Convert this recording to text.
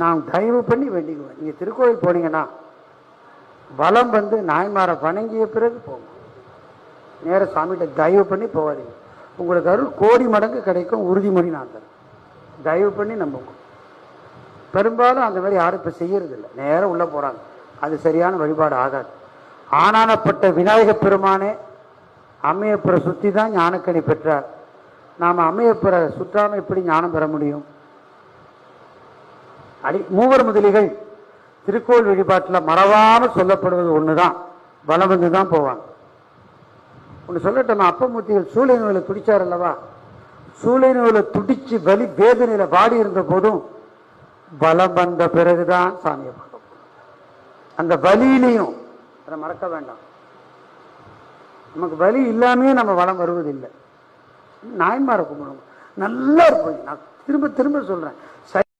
நான் தயவு பண்ணி வேண்டிக்குவேன் நீங்கள் திருக்கோயில் போனீங்கன்னா வலம் வந்து நாயன்மாரை வணங்கிய பிறகு போங்க. நேர சாமிகிட்ட தயவு பண்ணி போகாதீங்க. உங்களுக்கு அருள் கோடி மடங்கு கிடைக்கும் உறுதிமொழி நான் தரேன். தயவு பண்ணி நம்புங்க. பெரும்பாலும் அந்த மாதிரி யாரும் இப்போ செய்யறதில்லை. நேரம் உள்ளே போகிறாங்க அது சரியான வழிபாடு ஆகாது. ஆனானப்பட்ட விநாயக பெருமானே அம்மையப்பரை சுற்றி தான் ஞானக்கனி பெற்றார். நாம் அம்மையப்பரை சுற்றாமல் எப்படி ஞானம் பெற முடியும்? அடி மூவர் முதலிகள் திருக்கோள் வழிபாட்டில் மறவாமல் சொல்லப்படுவது ஒன்று தான் வலம் வந்து தான் போவாங்க. ஒன்று சொல்லட்டோம் அப்பமூர்த்திகள் சூளை நோயில் துடிச்சார் அல்லவா? சூளை நோயில் துடிச்சு வலி வேதனையில் வாடி இருந்த போதும் பலம் வந்த பிறகுதான் சாமியை பார்க்க அந்த வலியிலையும் அதை மறக்க வேண்டாம். நமக்கு வலி இல்லாமே நம்ம வளம் வருவதில்லை. நாயன்மாரை கும்பிடுவோம் நல்லா இருப்போம் நான் திரும்ப திரும்ப சொல்றேன்.